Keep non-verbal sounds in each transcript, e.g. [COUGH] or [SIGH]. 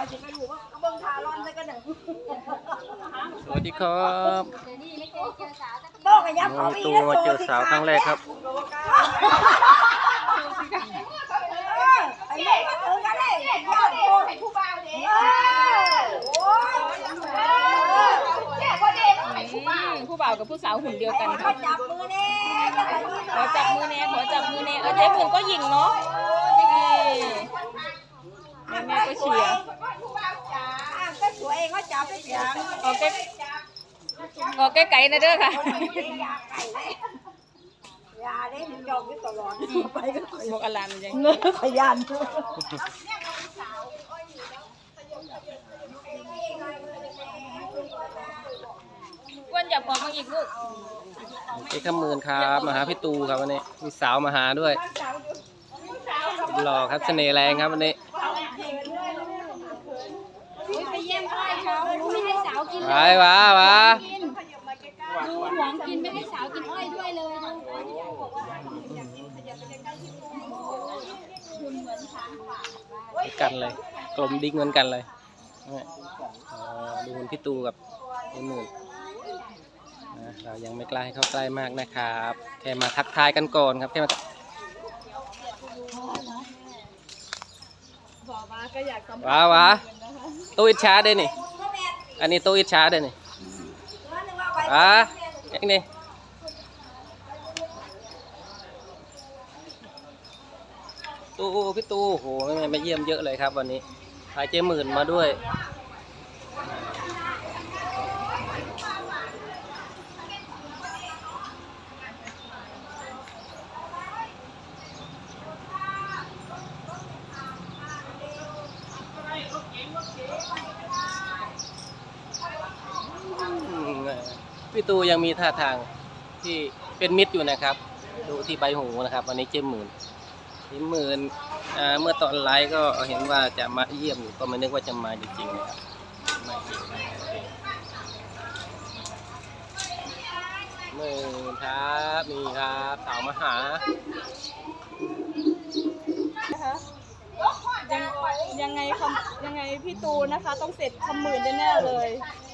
สวัสดีครับต้องกันยับน้เขาองอีตูมาเจอสาวครั้งแรกครับไอ้เด็กเออก็ได้ยอดโตให้ผู้บ่าวเด็กโอ้ยแค่คนเด็กให้ผู้บ่าวผู้บ่าวกับผู้สาวหุ่นเดียวกันเขาค่ะจับมือแน่จะไปนี่ขอจับมือแน่ขอจับมือแน่เออเจ๊ปุ่นก็หยิงเนาะแม่แม่ก็เชียร์ก็สวยเขาจับไปเสียงออกใกล้ออกใกล้ไก่นะเด้อค่ะยาได้มันยอมอยู่ตลอดไปก็บอกอลามยังเนื้อขยันอ้วนอย่าบอกมาอีกลูกเอกหมื่นครับมาหาพี่ตูครับวันนี้มีสาวมาหาด้วยหล่อครับเสน่ห์แรงครับวันนี้ ไม่ให้เขาไม่ให้สาวกินไปวะวะดูหวงกินไม่ให้สาวกินอ้อยด้วยเลยกันเลย กลมดิ้งเหมือนกันเลยดูหุ่นพี่ตูกับไอ้หมื่นะเรายังไม่กล้าให้เข้าใกล้มากนะครับ แค่มาทักทายกันก่อนครับแค่มาบอกว่าก็อยากว้าวะ ตู้อิจฉาเด้นี่ อันนี้ตู้อิจฉาเด้นี่ว้าอย่างนี้ตู้พี่ตู้โหไม่ไม่มาเยี่ยมเยอะเลยครับวันนี้พาเจ๊หมื่นมาด้วย อืม พี่ตูยังมีท่าทางที่เป็นมิตรอยู่นะครับ ดูที่ใบหูนะครับ วันนี้เจมหมื่นเจมหมื่นเมื่อตอนไลฟ์ก็เห็นว่าจะมาเยี่ยมอยู่ก็ไม่นึกว่าจะมาจริงๆนะครับมาจริงครับหมื่นครับมีครับสาวมหายังยังไงคำยังไงพี่ตูนนะคะ ต้องเสร็จคำหมื่นแน่ๆเลย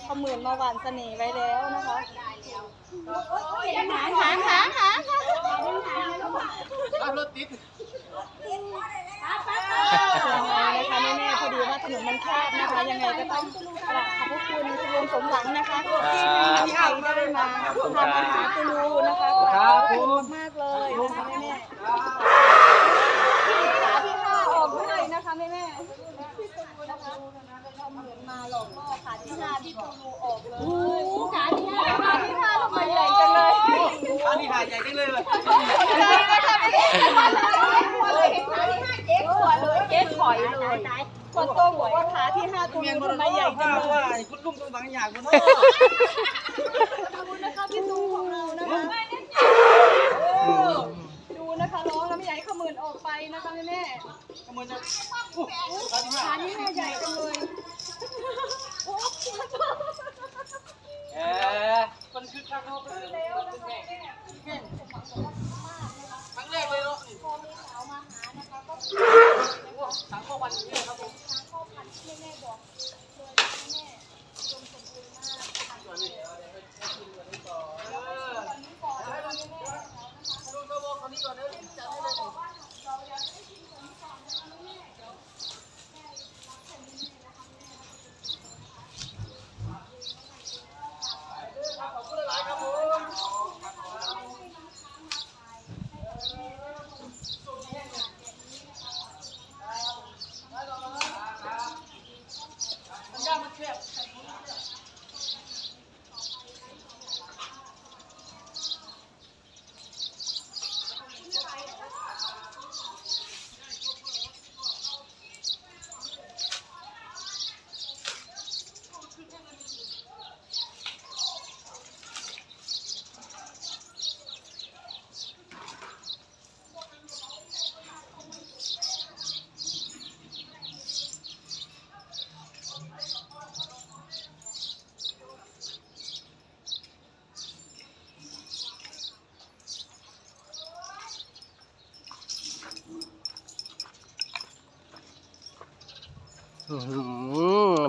คำหมื่นมาหวานเสน่ห์ไว้แล้วนะคะหาหาหาหายังไงนะคะแม่ๆพอดีว่าถนนมันแคบนะคะ ยังไงก็ต้องกราบขอบพระคุณคุณลุงสมหวังนะคะที่ให้น้ำใจได้มาทำอาหารคุณลุงนะคะขอบคุณมากๆเลยนะคะแม่ๆขาที่ห้าออกด้วยนะคะแม่แม่พี่ตูนะคะเขาเห มาหลอกล่อขาที่ห้าพี่ตูออกเลยขาที่ห้าขาที่ห้าทำไมใหญ่จังเลยอันนี้หายใจได้เลยใหญ่นะคะแม่แม่เลยขาที่ห้าเจ๊ขวเลยเจ๊ถอยเลยคนโตบอกว่าขาที่ห้าตูทำไมใหญ่จังเลยคุณลุงต้องบางอย่างคุณขอบคุณนะคะพี่ตูของเรานะคะดูนะคะร้องแล้วไม่อยากให้ขมืนออกไปนะคะแม่แม่ขมันจะขาที่ห้าใหญ่จังเลย oh. [LAUGHS]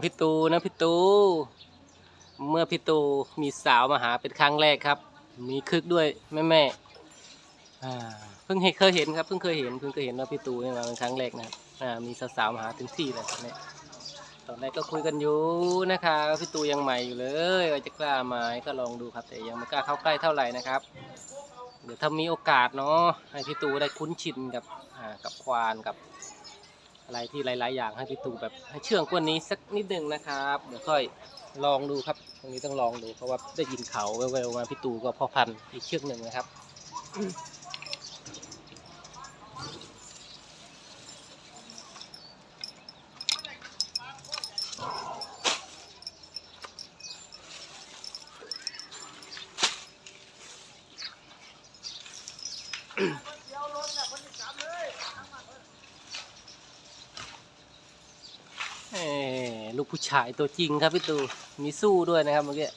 พี่ตูนะพี่ตู เมื่อพี่ตูมีสาวมาหาเป็นครั้งแรกครับ มีคึกด้วยแม่แม่เพิ่งเห็นเคยเห็นครับเพิ่งเคยเห็นเพิ่งเคยเห็นว่าพี่ตูนี่มาเป็นครั้งแรกนะมีสาวๆมาหาถึงที่เลยตอนนี้ตอนแรกก็คุยกันอยู่นะคะพี่ตูยังใหม่อยู่เลยว่าจะกล้ามาก็ลองดูครับ แต่ยังไม่กล้าเข้าใกล้เท่าไหร่นะครับ เดี๋ยวถ้ามีโอกาสเนาะให้พี่ตูได้คุ้นชินกับกับควานกับ อะไรที่หลาย ๆ อย่างให้พี่ตูแบบให้เชื่องกว่านี้สักนิดนึงนะครับเดี๋ยวค่อยลองดูครับ ตรงนี้ต้องลองดูเพราะว่าได้ยินเขาแววๆมาพี่ตูก็พอพันอีกเชือกหนึ่งนะครับเอ้ ลูกผู้ชายตัวจริงครับพี่ตูมีสู้ด้วยนะครับเมื่อกี้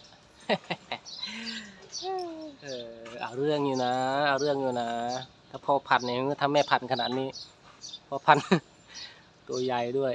เออเอาเรื่องอยู่นะ เอาเรื่องอยู่นะ ถ้าพ่อพันธ์เนี่ยถ้าแม่พันธ์ขนาดนี้พ่อพันธ์ตัวใหญ่ด้วย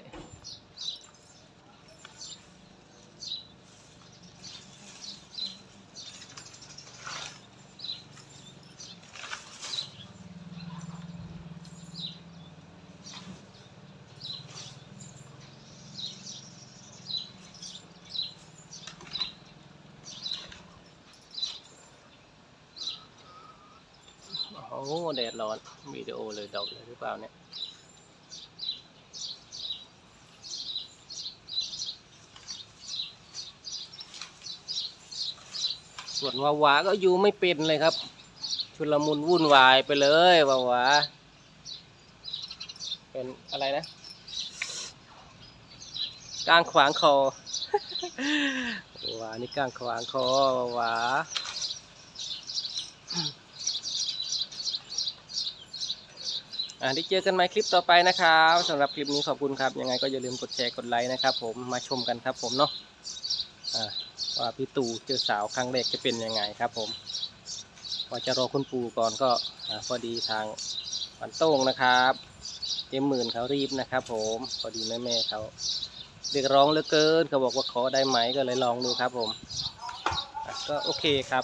โอ้แดดร้อนวิดีโอเลยดอกเลยหรือเปล่าเนี่ยส่วนวาวาก็อยู่ไม่เป็นเลยครับ ชุลมุนวุ่นวายไปเลยวาวาเป็นอะไรนะกลางขวางคอวาวนี่กลางขวางคอวาวา อ่า ได้เจอกันใหม่คลิปต่อไปนะครับสำหรับคลิปนี้ขอบคุณครับ ยังไงก็อย่าลืมกดแชร์กดไลค์นะครับ ผมมาชมกันครับผมเนาะว่าพี่ตู่เจอสาวครั้งแรกจะเป็นยังไงครับ ผมว่าจะรอคุณปู่ก่อนก็พอดีทางวันโต้งนะครับเต็มหมื่นเขารีบนะครับ ผมพอดีแม่แม่เขาเรียกร้องเหลือเกินเขาบอกว่าขอได้ไหมก็เลยลองดูครับ ผมก็โอเคครับ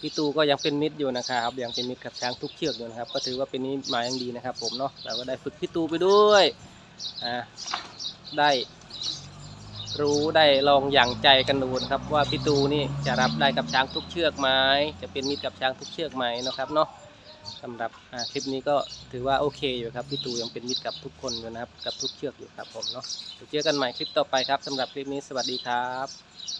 พี่ตูก็ยังเป็นมิตรอยู่นะครับยังเป็นมิตรกับช้างทุกเชือกอยู่นะครับ ก็ถือว่าเป็นนิมิตหมายอย่างดีนะครับ ผมเนาะเราก็ได้ฝึกพี่ตูไปด้วยอ่าได้รู้ได้ลองอย่างใจกันดูนะครับว่าพี่ตูนี่จะรับได้กับช้างทุกเชือกไหมจะเป็นมิตรกับช้างทุกเชือกไหมนะครับเนาะสำหรับคลิปนี้ก็ถือว่าโอเคอยู่ครับพี่ตูยังเป็นมิตรกับทุกคนอยู่นะครับกับทุกเชือกอยู่ครับผมเนาะเดี๋ยวเจอกันใหม่คลิปต่อไปครับสำหรับคลิปนี้สวัสดีครับ